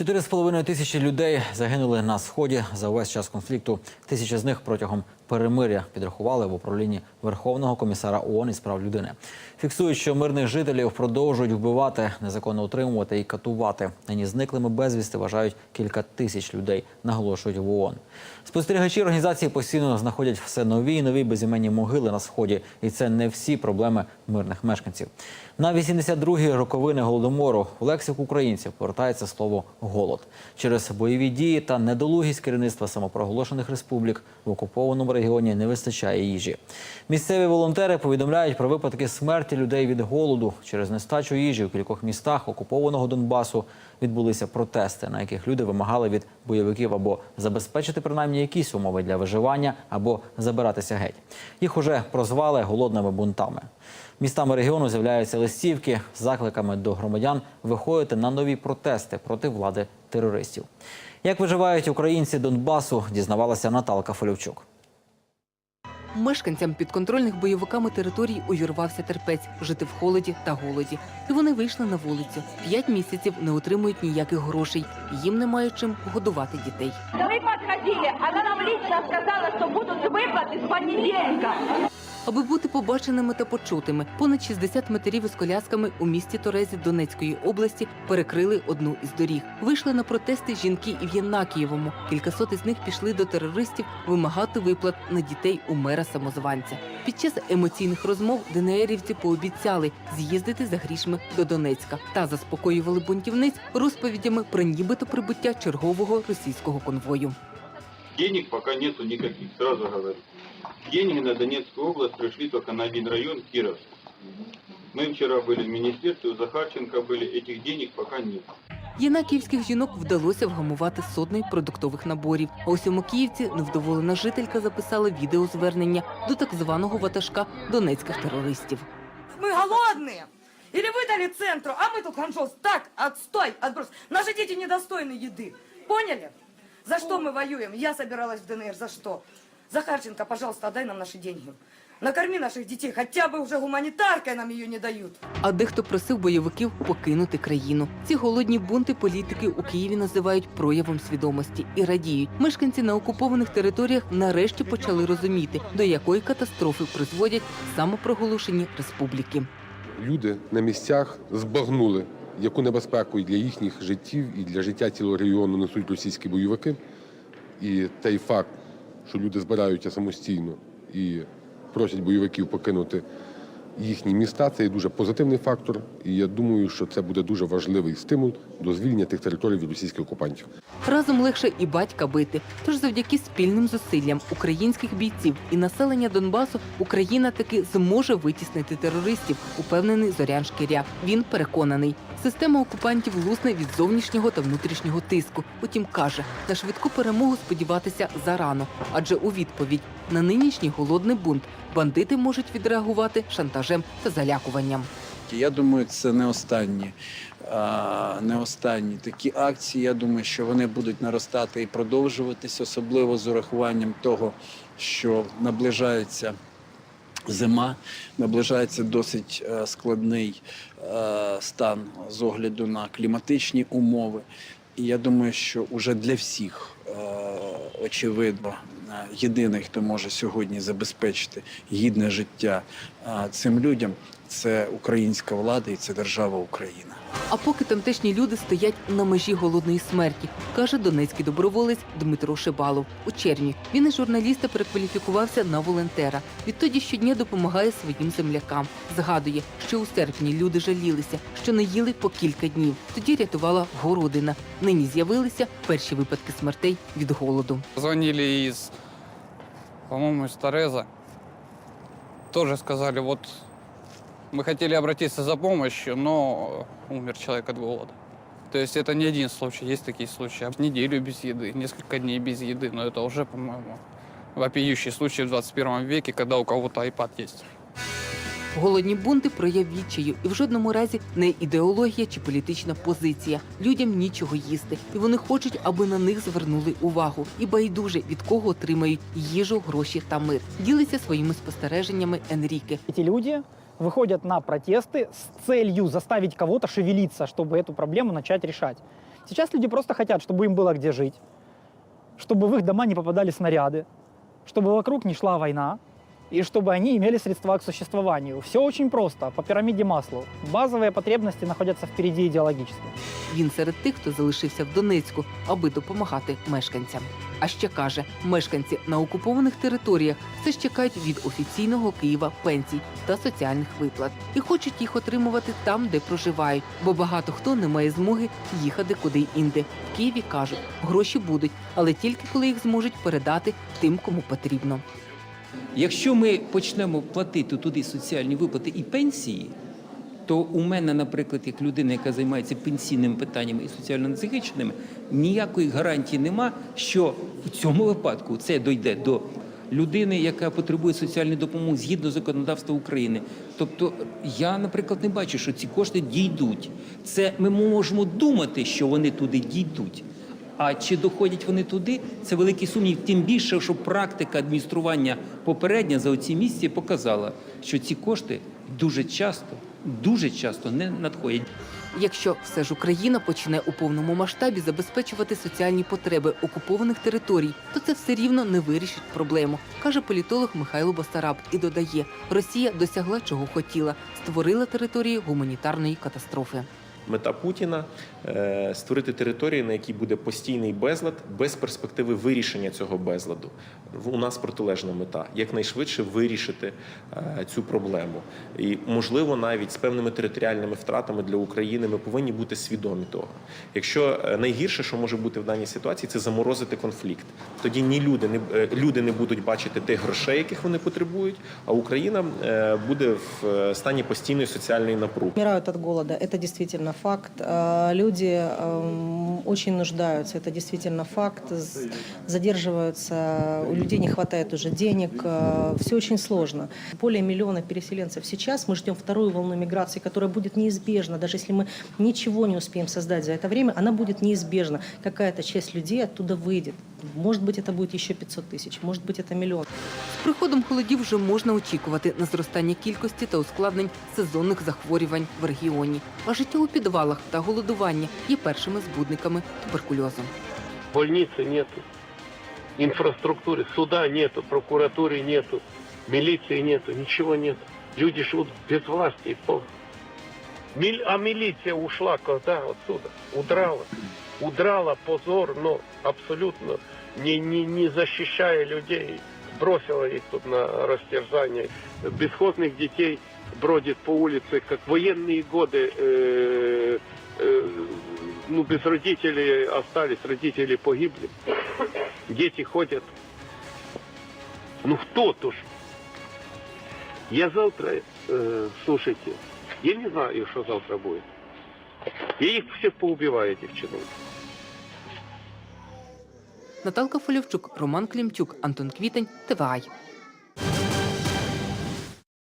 Чотири з половиною тисячі людей загинули на сході за увесь час конфлікту. Тисячі з них протягом перемиря підрахували в управлінні Верховного комісара ООН із прав людини. Фіксують, що мирних жителів продовжують вбивати, незаконно утримувати і катувати. Нині зниклими безвісти вважають кілька тисяч людей, наголошують в ООН. Спостерігачі організації постійно знаходять все нові і нові безіменні могили на сході, і це не всі проблеми мирних мешканців. На 82-гі роковини голодомору в лексику українців повертається слово голод через бойові дії та недолугість керівництва самопроголошених республік в окупованому регіоні не вистачає їжі. Місцеві волонтери повідомляють про випадки смерті людей від голоду через нестачу їжі у кількох містах окупованого Донбасу. Відбулися протести, на яких люди вимагали від бойовиків або забезпечити принаймні якісь умови для виживання, або забиратися геть. Їх уже прозвали голодними бунтами. Містами регіону з'являються листівки з закликами до громадян виходити на нові протести проти влади терористів. Як виживають українці Донбасу, дізнавалася Наталка Фолівчук. Мешканцям підконтрольних бойовиками територій увірвався терпець жити в холоді та голоді. І вони вийшли на вулицю. П'ять місяців не отримують ніяких грошей. Їм немає чим годувати дітей. Да мы подходили, она нам лично сказала, что будут выплаты с понедельника. Аби бути побаченими та почутими, понад 60 матерів із колясками у місті Торезі Донецької області перекрили одну із доріг. Вийшли на протести жінки і в Єнакієвому. Кількасот із них пішли до терористів вимагати виплат на дітей у мера самозванця. Під час емоційних розмов ДНРівці пообіцяли з'їздити за грішми до Донецька та заспокоювали бунтівниць розповідями про нібито прибуття чергового російського конвою. Денег пока нету никаких, сразу говорю. Деньги на Донецкую область пришли только на один район, Кировск. Мы вчера были в министерстве, у Захарченко были, этих денег пока нет. Єнакіївських жінок вдалося вгамувати сотні продуктових наборів. А ось у Макіївці невдоволена жителька записала відеозвернення до так званого ватажка донецьких терористів. Мы голодные. Или вы дали центру, а мы тут ханшос. Так, отстой, отброс. Наши дети недостойны еды. Поняли? За что мы воюем? Я собиралась в ДНР. За что? Захарченко, пожалуйста, отдай нам наши деньги. Накорми наших детей. Хотя бы уже гуманитаркой нам ее не дают. А дехто просив бойовиків покинути країну. Ці голодні бунти політики у Києві називають проявом свідомості і радіють. Мешканці на окупованих територіях нарешті почали розуміти, до якої катастрофи призводять самопроголошені республіки. люди на місцях збагнули, яку небезпеку і для їхніх життів, і для життя цілого регіону несуть російські бойовики. І той факт, що люди збираються самостійно і просять бойовиків покинути їхні міста, це є дуже позитивний фактор. І я думаю, що це буде дуже важливий стимул до звільнення тих територій від російських окупантів. Разом легше і батька бити. Тож завдяки спільним зусиллям українських бійців і населення Донбасу Україна таки зможе витіснити терористів, упевнений Зорян Шкіряк. Він переконаний, система окупантів лусне від зовнішнього та внутрішнього тиску. Утім, каже, на швидку перемогу сподіватися зарано, адже у відповідь на нинішній голодний бунт бандити можуть відреагувати шантажем та залякуванням. Я думаю, це не останні, не останні такі акції. Я думаю, що вони будуть наростати і продовжуватись, особливо з урахуванням того, що наближається зима, наближається досить е, складний е, стан з огляду на кліматичні умови. І я думаю, що уже для всіх е, очевидно, єдиний, хто може сьогодні забезпечити гідне життя цим людям, це українська влада і це держава Україна. А поки тамтешні люди стоять на межі голодної смерті, каже донецький доброволець Дмитро Шибалов. У червні він із журналіста перекваліфікувався на волонтера. Відтоді щодня допомагає своїм землякам. Згадує, що у серпні люди жалілися, що не їли по кілька днів. Тоді рятувала городина. Нині з'явилися перші випадки смертей від голоду. Звонили из, по-моему, из Тореза. Тоже сказали, вот мы хотели обратиться за помощью, но умер человек от голода. То есть это не один случай, есть такие случаи. Неделю без еды, несколько дней без еды, но это уже, по-моему, вопиющий случай в 21 веке, когда у кого-то iPad есть. Голодні бунти прояв відчаю, і в жодному разі не ідеологія чи політична позиція. Людям нічого їсти, і вони хочуть, аби на них звернули увагу. І байдуже від кого отримають їжу, гроші та мир. Ділиться своїми спостереженнями Енріке. Эти люди выходят на протесты с целью заставить кого-то шевелиться, чтобы эту проблему начать решать. Сейчас люди просто хотят, чтобы им было где жить, чтобы в их дома не попадали снаряды, чтобы вокруг не шла война, и чтобы они имели средства к существованию. Все очень просто, по пирамиде Маслоу. Базовые потребности находятся впереди идеологических. Він серед тих, хто залишився в Донецьку, аби допомагати мешканцям. А ще каже, мешканці на окупованих територіях все ж чекають від офіційного Києва пенсій та соціальних виплат і хочуть їх отримувати там, де проживають, бо багато хто не має змоги їхати куди інде. В Києві кажуть, гроші будуть, але тільки коли їх зможуть передати тим, кому потрібно. Якщо ми почнемо платити туди соціальні виплати і пенсії, то у мене, наприклад, як людина, яка займається пенсійними питаннями і соціально незахищеними, ніякої гарантії нема, що в цьому випадку це дойде до людини, яка потребує соціальної допомоги згідно законодавства України. Тобто, я, наприклад, не бачу, що ці кошти дійдуть. Це ми можемо думати, що вони туди дійдуть. А чи доходять вони туди? Це великий сумнів. Тим більше, що практика адміністрування попередня за оці місяці показала, що ці кошти дуже часто, дуже часто не надходять. Якщо все ж Україна почне у повному масштабі забезпечувати соціальні потреби окупованих територій, то це все рівно не вирішить проблему, каже політолог Михайло Басараб і додає: Росія досягла чого хотіла, створила території гуманітарної катастрофи. Мета Путіна е, створити території, на якій буде постійний безлад, без перспективи вирішення цього безладу. У нас протилежна мета якнайшвидше вирішити е, цю проблему. І можливо, навіть з певними територіальними втратами для України ми повинні бути свідомі того. Якщо е, найгірше, що може бути в даній ситуації, це заморозити конфлікт. Тоді ні люди не люди не будуть бачити тих грошей, яких вони потребують, а Україна буде в стані постійної соціальної напруги. Умирают от голода, это действительно факт. Э, Люди эм, очень нуждаются, это действительно факт. З- Задерживаются, у людей не хватает уже денег, все очень сложно. Более миллиона переселенцев сейчас, мы ждем вторую волну миграции, которая будет неизбежна. Даже если мы ничего не успеем создать за это время, она будет неизбежна. Какая-то часть людей оттуда выйдет. Может быть, это будет еще 500 тысяч, может быть, это миллион. З приходом холодів вже можна очікувати на зростання кількості та ускладнень сезонних захворювань в регіоні. А життя у підвалах та голодування є першими збудниками Туберкульозу. больницы нету, инфраструктуры, суда нету, прокуратуры нету, милиции нету, ничего нет. Люди живут без власти. А милиция ушла когда отсюда? Удрала. Удрала позор, но абсолютно не, не, не защищая людей. Бросила их тут на растерзание. Бесхозных детей бродит по улице, как военные годы. э, э, ну, без родителей остались, родители погибли. Дети ходят. Ну, кто тоже? Я завтра, э, слушайте, я не знаю, что завтра будет. Я их всех поубиваю, этих чиновников. Наталка Фолівчук, Роман Клімчук, Антон Квітень, ТВАЙ.